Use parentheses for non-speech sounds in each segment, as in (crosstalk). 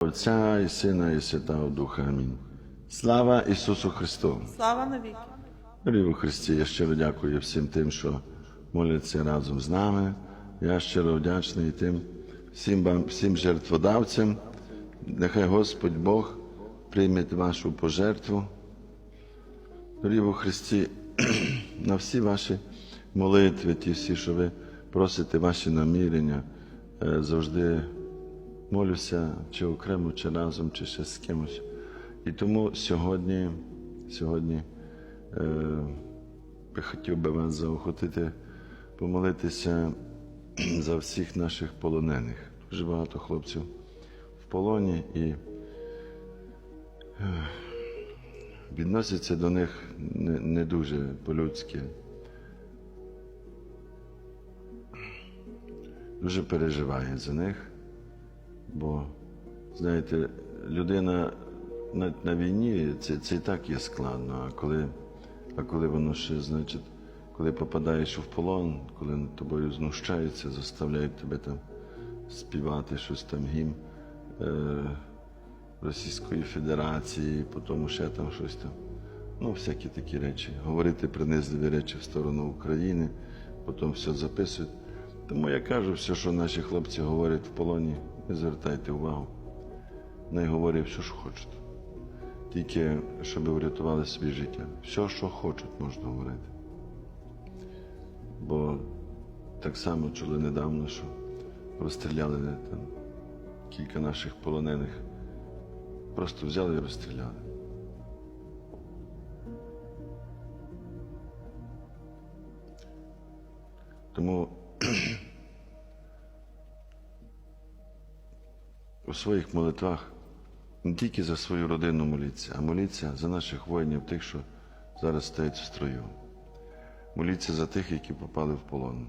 Отця і Сина, і Святого Духа. Амінь. Слава Ісусу Христу! Слава навіки. Дорогі Христі, я щиро дякую всім тим, що моляться разом з нами. Я щиро вдячний тим всім, вам, всім жертводавцям. Нехай Господь Бог прийме вашу пожертву. У Христі, (clears throat) на всі ваші молитви, ті всі, що ви просите ваші намірення, е, завжди молюся чи окремо, чи разом, чи ще з кимось. І тому сьогодні, сьогодні е, хотів би вас заохотити помолитися (clears throat) за всіх наших полонених. Дуже багато хлопців в полоні і е, відносяться до них не, не дуже по-людськи. Дуже переживає за них, бо, знаєте, людина на, на війні це, це і так є складно, а коли, а коли воно ще, значить, коли попадаєш в полон, коли над тобою знущаються, заставляють тебе там співати щось там гімн е, Російської Федерації, потім ще там щось там. Ну, всякі такі речі. Говорити принизливі речі в сторону України, потім все записують. Тому я кажу, все, що наші хлопці говорять в полоні, не звертайте увагу. Не говорять все, що хочуть. Тільки щоб врятували собі життя. Все, що хочуть, можна говорити. Бо так само чули недавно, що розстріляли там кілька наших полонених. Просто взяли і розстріляли. Тому своїх молитвах не тільки за свою родину моліться, а моліться за наших воїнів, тих, що зараз стоять в строю. Моліться за тих, які попали в полон.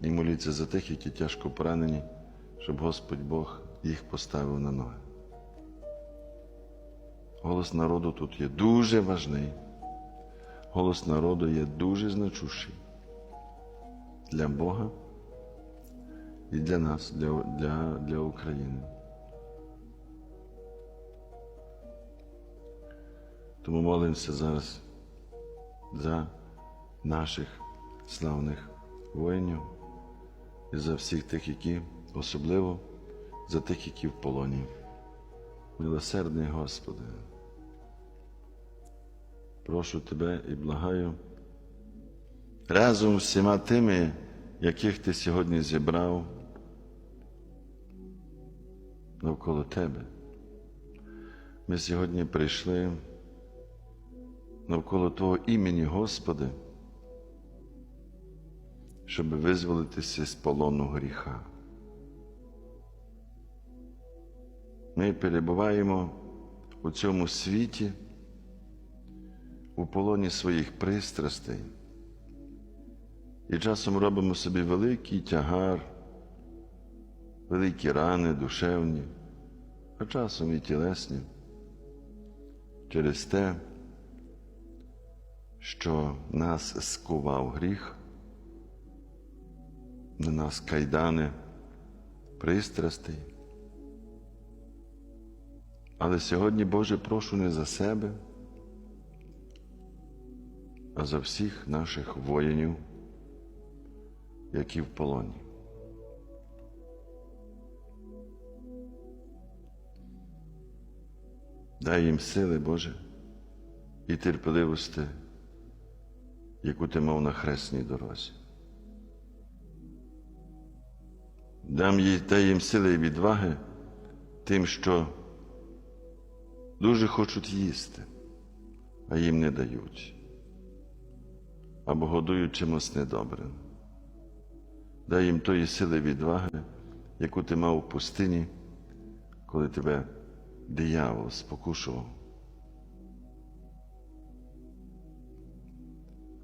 І моліться за тих, які тяжко поранені, щоб Господь Бог їх поставив на ноги. Голос народу тут є дуже важний. Голос народу є дуже значущий для Бога і для нас, для, для, для України. Тому молимося зараз за наших славних воїнів і за всіх тих, які особливо за тих, які в полоні. Милосердний Господи, прошу Тебе і благаю разом з всіма тими, яких Ти сьогодні зібрав навколо Тебе. Ми сьогодні прийшли навколо Твого імені, Господи, щоб визволитися з полону гріха. Ми перебуваємо у цьому світі у полоні своїх пристрастей і часом робимо собі великий тягар, великі рани душевні, а часом і тілесні через те, що нас скував гріх, на нас кайдани пристрастей. Але сьогодні, Боже, прошу не за себе, а за всіх наших воїнів, які в полоні. Дай їм сили, Боже, і терпеливості, яку ти мав на хресній дорозі. Дам їй, дай їм сили і відваги тим, що дуже хочуть їсти, а їм не дають, або годують чимось недобрим. Дай їм тої сили відваги, яку ти мав у пустині, коли тебе диявол спокушував.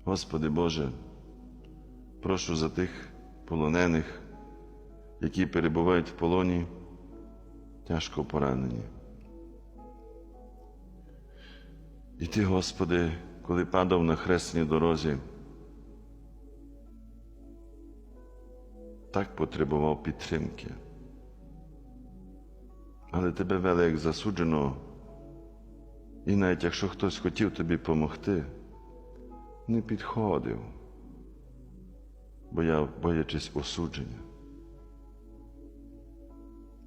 Господи Боже, прошу за тих полонених, які перебувають в полоні, тяжко поранені. І Ти, Господи, коли падав на хресній дорозі, так потребував підтримки. Але тебе вели як засудженого. І навіть якщо хтось хотів тобі допомогти, не підходив, бояв, боячись осудження.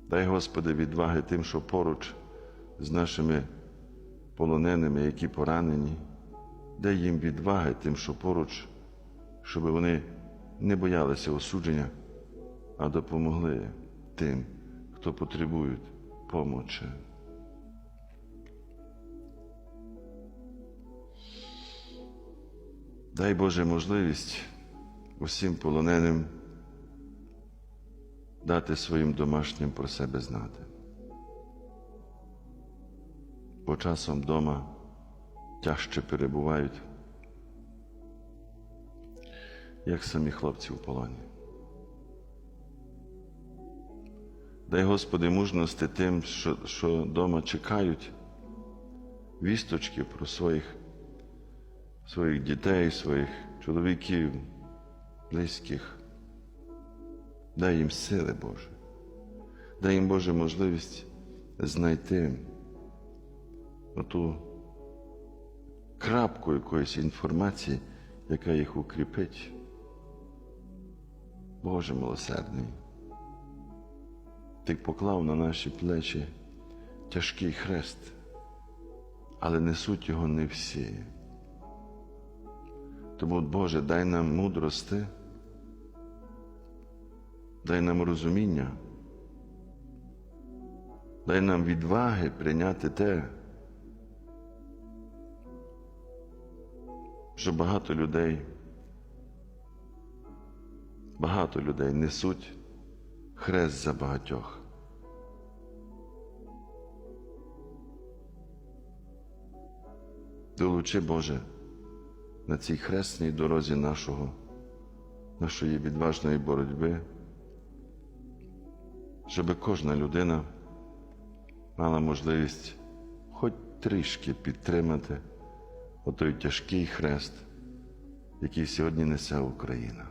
Дай, Господи, відваги тим, що поруч з нашими полоненими, які поранені, дай їм відваги тим, що поруч, щоб вони не боялися осудження, а допомогли тим, хто потребує помочі. Дай Боже можливість усім полоненим дати своїм домашнім про себе знати. Бо часом вдома тяжче перебувають, як самі хлопці в полоні. Дай Господи мужності тим, що, що вдома чекають вісточки про своїх, своїх дітей, своїх чоловіків, близьких. Дай їм сили Боже, дай їм Боже можливість знайти оту крапку якоїсь інформації, яка їх укріпить. Боже милосердний, ти поклав на наші плечі тяжкий хрест, але несуть його не всі. Тому, Боже, дай нам мудрости, дай нам розуміння, дай нам відваги прийняти те, що багато людей, багато людей несуть хрест за багатьох. Долучи, Боже, на цій хресній дорозі нашого, нашої відважної боротьби, щоб кожна людина мала можливість хоч трішки підтримати отой тяжкий хрест, який сьогодні несе Україна.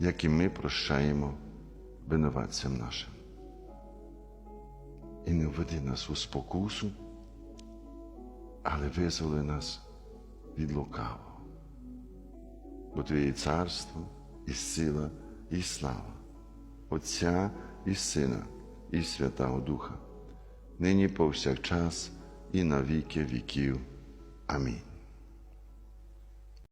як і ми прощаємо винуватцям нашим. І не введи нас у спокусу, але визволи нас від лукавого. Бо Твоє царство і сила, і слава, Отця і Сина, і Святого Духа, нині повсякчас і на віки віків. Амінь.